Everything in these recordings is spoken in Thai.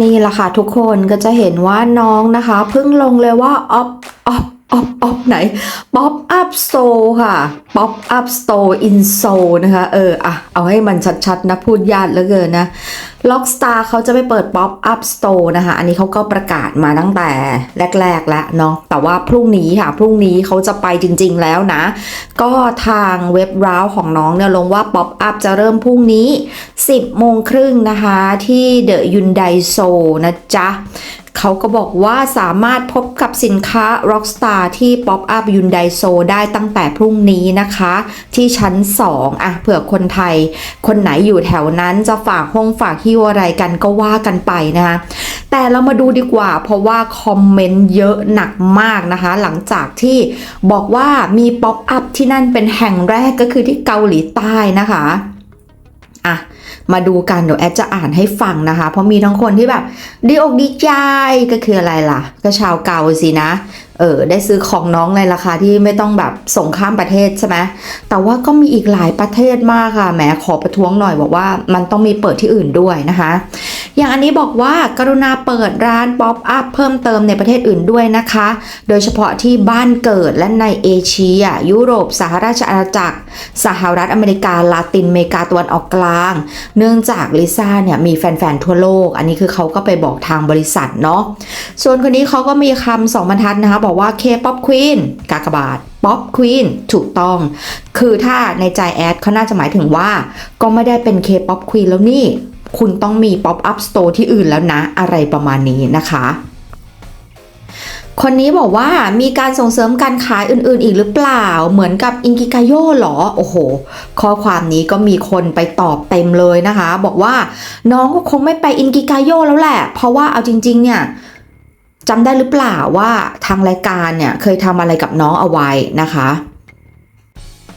นี่แหละค่ะทุกคนก็จะเห็นว่าน้องนะคะเพิ่งลงเลยว่าออฟออฟออฟออฟไหน Pop Up Store ค่ะ Pop Up Store in Seoul นะคะ เอออะเอาให้มันชัดๆนะ พูดยากเหลือเกินนะ ล็อกสตาร์เขาจะไปเปิด Pop Up Store นะคะ อันนี้เขาก็ประกาศมาตั้งแต่แรก ๆ แล้วเนาะ แต่ว่าพรุ่งนี้ค่ะ พรุ่งนี้เขาจะไปจริง ๆ แล้วนะ ก็ทางเว็บร้าวของน้องเนี่ยลงว่า Pop Up จะเริ่มพรุ่งนี้ 10โมงครึ่งนะคะ ที่เดอะยุนไดโซนะจ๊ะ เขาก็บอกว่าสามารถพบกับสินค้า Rockstar ที่ Pop Up Hyundai s o ได้ตั้งแต่พรุ่งนี้นะคะ ที่ชั้น 2 อะเผื่อคนไทย คนไหนอยู่แถวนั้นจะฝากห้องฝากฮิ้วอะไรกันก็ว่ากันไปนะคะแต่เรามาดูดีกว่าเพราะว่าคอมเมนต์เยอะหนักมากนะคะ หลังจากที่บอกว่ามีป๊อปอัพที่นั่นเป็นแห่งแรกก็คือที่เกาหลีใต้นะคะ มาดูกันเดี๋ยวแอดจะอ่านให้ฟังนะคะ เพราะมีทั้งคนที่แบบดีอกดีใจก็คืออะไรล่ะ ก็ชาวเกาสินะ เออได้ซื้อของน้องในราคาที่ไม่ต้องแบบส่งข้ามประเทศใช่ไหมแต่ว่าก็มีอีกหลายประเทศมากค่ะแหมขอประท้วงหน่อยบอกว่ามันต้องมีเปิดที่อื่นด้วยนะคะ อย่างอันนี้บอกว่ากรุณาเปิดร้านป๊อปอัพเพิ่มเติมในประเทศอื่นด้วยนะคะ โดยเฉพาะที่บ้านเกิดและในเอเชีย ยุโรป สหราชอาณาจักร สหรัฐอเมริกา ลาตินอเมริกาตะวันออกกลาง เนื่องจากลิซ่าเนี่ยมีแฟนๆทั่วโลก อันนี้คือเขาก็ไปบอกทางบริษัทเนาะส่วนคนนี้เขาก็มีคำสองบรรทัดนะคะบอกว่า K-POP Queen กากบาท Pop Queen ถูกต้อง คือถ้าในใจแอดเขาน่าจะหมายถึงว่า ก็ไม่ได้เป็น K-POP Queen แล้วนี่ คุณต้องมี Pop Up Store ที่อื่นแล้วนะ อะไรประมาณนี้นะคะคนนี้บอกว่ามีการส่งเสริมการขายอื่นๆ อีกหรือเปล่า เหมือนกับอิงกิกาโยหรอ โอ้โห ข้อความนี้ก็มีคนไปตอบเต็มเลยนะคะ บอกว่าน้องก็คงไม่ไปอินกิกาโยแล้วแหละ เพราะว่าเอาจริง ๆ เนี่ย จำได้หรือเปล่าว่าทางรายการเนี่ยเคยทำอะไรกับน้องเอาไว้นะคะ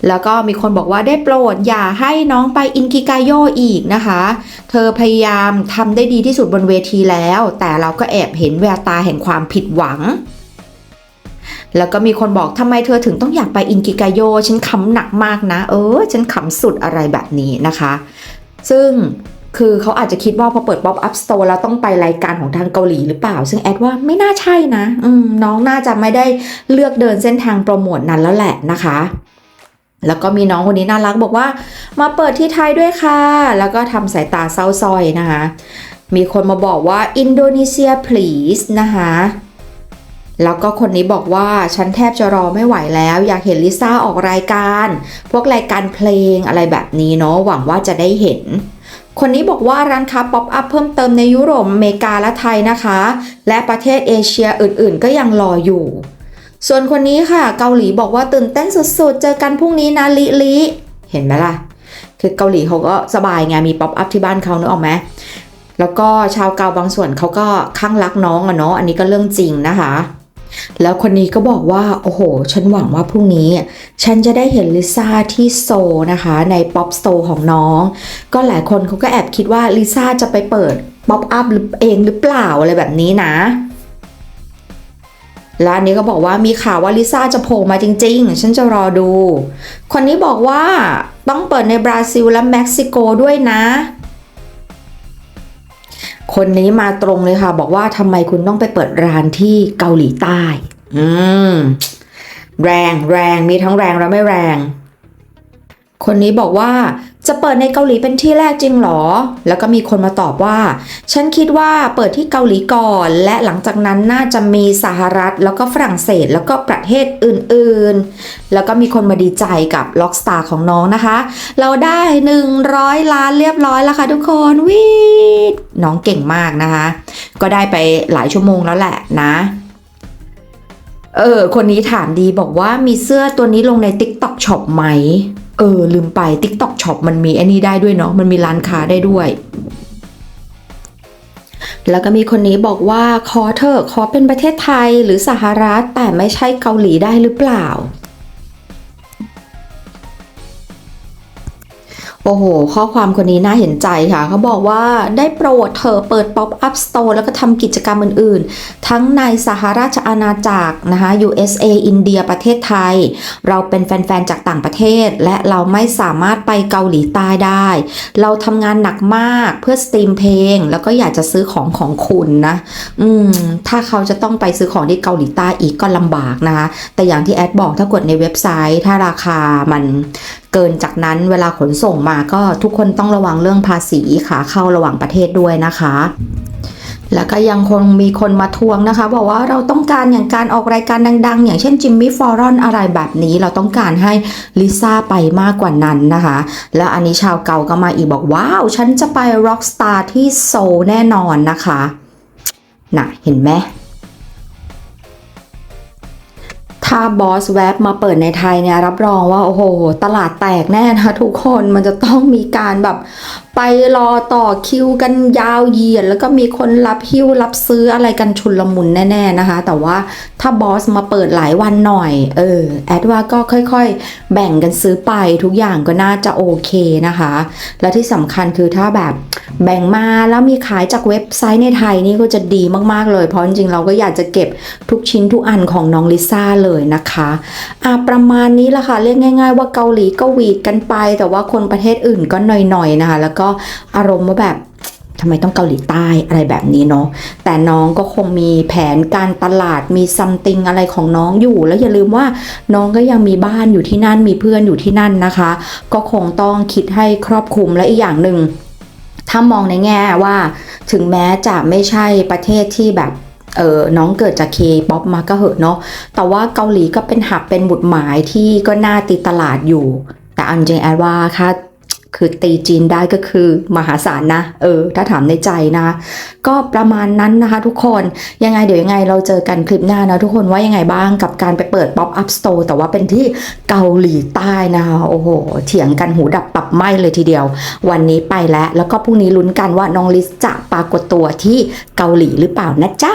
แล้วก็มีคนบอกว่าได้โปรดอย่าให้น้องไปอินกิกาโยอีกนะคะ เธอพยายามทำได้ดีที่สุดบนเวทีแล้ว แต่เราก็แอบเห็นแววตาแห่งความผิดหวัง แล้วก็มีคนบอกทำไมเธอถึงต้องอยากไปอินกิกาโย ฉันขำหนักมากนะ เออ ฉันขำสุดอะไรแบบนี้นะคะ ซึ่ง คือเขาอาจจะคิดว่าพอเปิด Pop Up Store แล้วต้องไปรายการของทางเกาหลีหรือเปล่า ซึ่งแอดว่าไม่น่าใช่นะน้องน่าจะไม่ได้เลือกเดินเส้นทางโปรโมทนั้นแล้วแหละนะคะแล้วก็มีน้องคนนี้น่ารักบอกว่ามาเปิดที่ไทยด้วยค่ะ แล้วก็ทำสายตาเศร้าซอยนะคะ มีคนมาบอกว่าอินโดนีเซีย please นะคะ แล้วก็คนนี้บอกว่าฉันแทบจะรอไม่ไหวแล้ว อยากเห็นลิซ่าออกรายการ พวกรายการเพลงอะไรแบบนี้เนาะหวังว่าจะได้เห็น คนนี้บอกว่าร้านค้าป๊อปอัพเพิ่มเติมในยุโรปอเมริกาและไทยนะคะ และประเทศเอเชียอื่นๆ ก็ยังรออยู่ ส่วนคนนี้ค่ะ เกาหลีบอกว่าตื่นเต้นสุดๆ เจอกันพรุ่งนี้นะลิลิเห็นไหมล่ะ คือเกาหลีเขาก็สบายไงมีป๊อปอัพที่บ้านเขาเนึกออกไหมแล้วก็ชาวเกาบางส่วนเขาก็ข้างรักน้องอะเนาะอันนี้ก็เรื่องจริงนะคะ แล้วคนนี้ก็บอกว่า โอ้โห ฉันหวังว่าพรุ่งนี้ ฉันจะได้เห็นลิซ่าที่โซนะคะในป๊อปสโตร์ของน้อง ก็หลายคนเขาก็แอบคิดว่าลิซ่าจะไปเปิดป๊อปอัพเองหรือเปล่าอะไรแบบนี้นะแล้วอันนี้ก็บอกว่ามีข่าวว่าลิซ่าจะโผล่มาจริง ๆ ฉันจะรอดู คนนี้บอกว่าต้องเปิดในบราซิลและเม็กซิโกด้วยนะ คนนี้มาตรงเลยค่ะ บอกว่าทำไมคุณต้องไปเปิดร้านที่เกาหลีใต้ อืม แรงแรงมีทั้งแรงและไม่แรง คนนี้บอกว่า จะเปิดในเกาหลีเป็นที่แรกจริงหรอ แล้วก็มีคนมาตอบว่า ฉันคิดว่าเปิดที่เกาหลีก่อน และหลังจากนั้นน่าจะมีสหรัฐ แล้วก็ฝรั่งเศส แล้วก็ประเทศอื่นๆ แล้วก็มีคนมาดีใจกับล็อกสตาร์ของน้องนะคะ เราได้ 100 ล้านเรียบร้อยแล้วค่ะทุกคนวิดน้องเก่งมากนะคะ ก็ได้ไปหลายชั่วโมงแล้วแหละนะเออ คนนี้ถามดีบอกว่ามีเสื้อตัวนี้ลงใน TikTok Shop ไหม เออ ลืมไป TikTok Shop มันมีไอ้นี่ได้ด้วยเนาะมันมีร้านค้าได้ด้วยแล้วก็มีคนนี้บอกว่าขอเถอะขอเป็นประเทศไทยหรือสหรัฐแต่ไม่ใช่เกาหลีได้หรือเปล่า โอ้โห ข้อความคนนี้น่าเห็นใจค่ะ เขาบอกว่าได้โปรดเธอเปิด Pop Up Store แล้วก็ทำกิจกรรมอื่น ๆทั้งในสหราชอาณาจักรนะคะ USA อินเดียประเทศไทย เราเป็นแฟนๆจากต่างประเทศ และเราไม่สามารถไปเกาหลีใต้ได้ เราทำงานหนักมากเพื่อสตรีมเพลง แล้วก็อยากจะซื้อของของคุณนะอืมถ้าเขาจะต้องไปซื้อของที่เกาหลีใต้อีกก็ลำบากนะคะแต่อย่างที่แอดบอกถ้ากดในเว็บไซต์ ถ้าราคามันเกินจากนั้นเวลาขนส่งมาก็ทุกคนต้องระวังเรื่องภาษีขาเข้าระหว่างประเทศด้วยนะคะ แล้วก็ยังคงมีคนมาทวงนะคะ บอกว่าเราต้องการอย่างการออกรายการดัง ๆ อย่างเช่นจิมมี่ฟอรอนอะไรแบบนี้ เราต้องการให้ลิซ่าไปมากกว่านั้นนะคะ แล้วอันนี้ชาวเก่าก็มาอีกบอกว้าว ฉันจะไปร็อกสตาร์ที่โซลแน่นอนนะคะน่ะเห็นไหม ถ้าบอสแวบมาเปิดในไทยเนี่ยรับรองว่าโอ้โห ตลาดแตกแน่นะทุกคนมันจะต้องมีการแบบไปรอต่อคิวกันยาวเหยียด แล้วก็มีคนรับหิ้วรับซื้ออะไรกันชุนละมุนแน่ ๆนะคะ แต่ว่าถ้าบอสมาเปิดหลายวันหน่อย เออ แอดว่าก็ค่อยๆ แบ่งกันซื้อไปทุกอย่างก็น่าจะโอเคนะคะ และที่สำคัญคือถ้าแบบ แบ่งมาแล้วมีขายจากเว็บไซต์ในไทยนี่ก็จะดีมากๆเลย เพราะจริงๆเราก็อยากจะเก็บทุกชิ้นทุกอันของน้องลิซ่าเลยนะคะอะประมาณนี้ละค่ะเรียกง่าย ๆ ว่าเกาหลีก็หวีดกันไป แต่ว่าคนประเทศอื่นก็หน่อยๆนะคะ แล้วก็อารมณ์ว่าแบบทำไมต้องเกาหลีใต้อะไรแบบนี้เนาะ แต่น้องก็คงมีแผนการตลาดมีซัมติงอะไรของน้องอยู่ แล้วอย่าลืมว่าน้องก็ยังมีบ้านอยู่ที่นั่นมีเพื่อนอยู่ที่นั่นนะคะ ก็คงต้องคิดให้ครอบคลุมและอีกอย่างหนึ่ง ถ้ามองในแง่ว่าถึงแม้จะไม่ใช่ประเทศที่แบบเออน้องเกิดจากเคป๊อปมาก็เหอะเนาะแต่ว่าเกาหลีก็เป็นหับเป็นบุตรหมายที่ก็น่าติดตลาดอยู่ แต่อันเจงแอดว่าค่ะ คือตีจีนได้ก็คือมหาศาลนะ เออ ถ้าถามในใจนะ ก็ประมาณนั้นนะคะทุกคน ยังไงเดี๋ยวยังไงเราเจอกันคลิปหน้านะทุกคนว่ายังไงบ้างกับการไปเปิด Pop Up Store แต่ว่าเป็นที่เกาหลีใต้นะคะ โอ้โห เถียงกันหูดับตับไหมเลยทีเดียว วันนี้ไปแล้ว แล้วก็พรุ่งนี้ลุ้นกันว่าน้องลิสจะปรากฏตัวที่เกาหลีหรือเปล่านะจ๊ะ